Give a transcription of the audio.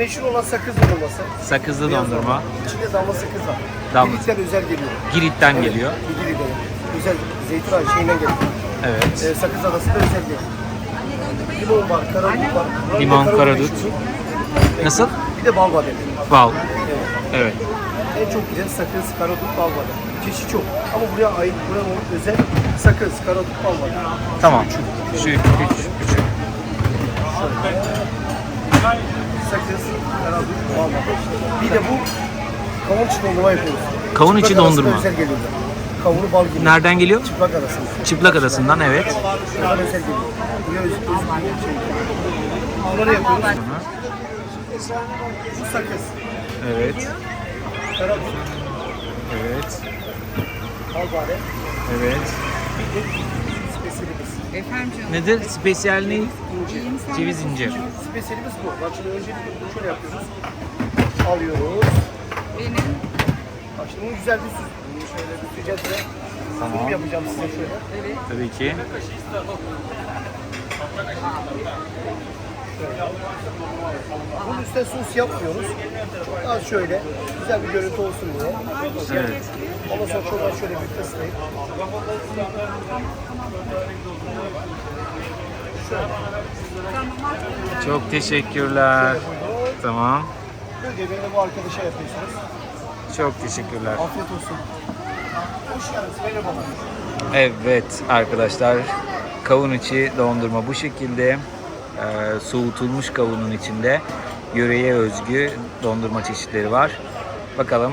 meşhur olan sakız dondurması. Sakızlı Beyaz dondurma. İçinde damla sakız var. Damla. Girit'ten özel geliyor. Girit'ten Evet, geliyor. Girit'ten. Özel zeytin ağacı şeyinden geliyor. Evet. Ee, sakız adasında özel geliyor. Limon var, karadut var. Buranın Limon, karadut. Nasıl? Bir de bal badem. Bal. Evet. Evet. En çok güzel sakız, karadut, bal badem. Çeşit çok. Ama buraya ait, buranın özel sakız, karadut, bal badem. Tamam. Şu üç, üç, üç. Sakız. Bir de bu kavun içi dondurma yapıyoruz. Kavun içi Çıplak arasında dondurma. özel geliyor. Kavunu bal gibi. Nereden geliyor? Çıplak arasında. Çıplak Adası'ndan evet. Buradan özel geliyor. Buraya öz, öz şey. Bunları yapıyoruz. Bu sakız, Evet. Evet. Evet. Bir de spesiyelimiz. Efendim canım. Nedir? İyiyim sen Ceviz incir. Spesiyelimiz bu. Bak şimdi öncelikle şöyle yapıyoruz. Alıyoruz. Benim Bak şimdi bunu güzel bir süs. Bunu şöyle süsleyeceğiz ve Tamam. sunum yapacağım size şöyle. Tabii ki. Bunun üstüne sos yapmıyoruz. Çok az şöyle güzel bir görüntü olsun diye. Evet. Ondan sonra az şöyle bir fıslayıp. Çok teşekkürler. Tamam. Göbeği de bu arkadaşa yapıyorsunuz. Çok teşekkürler. Afiyet olsun. Hoş geldiniz. Merhabalar. Evet arkadaşlar kavun içi dondurma bu şekilde Ee, soğutulmuş kavunun içinde yöreye özgü dondurma çeşitleri var. Bakalım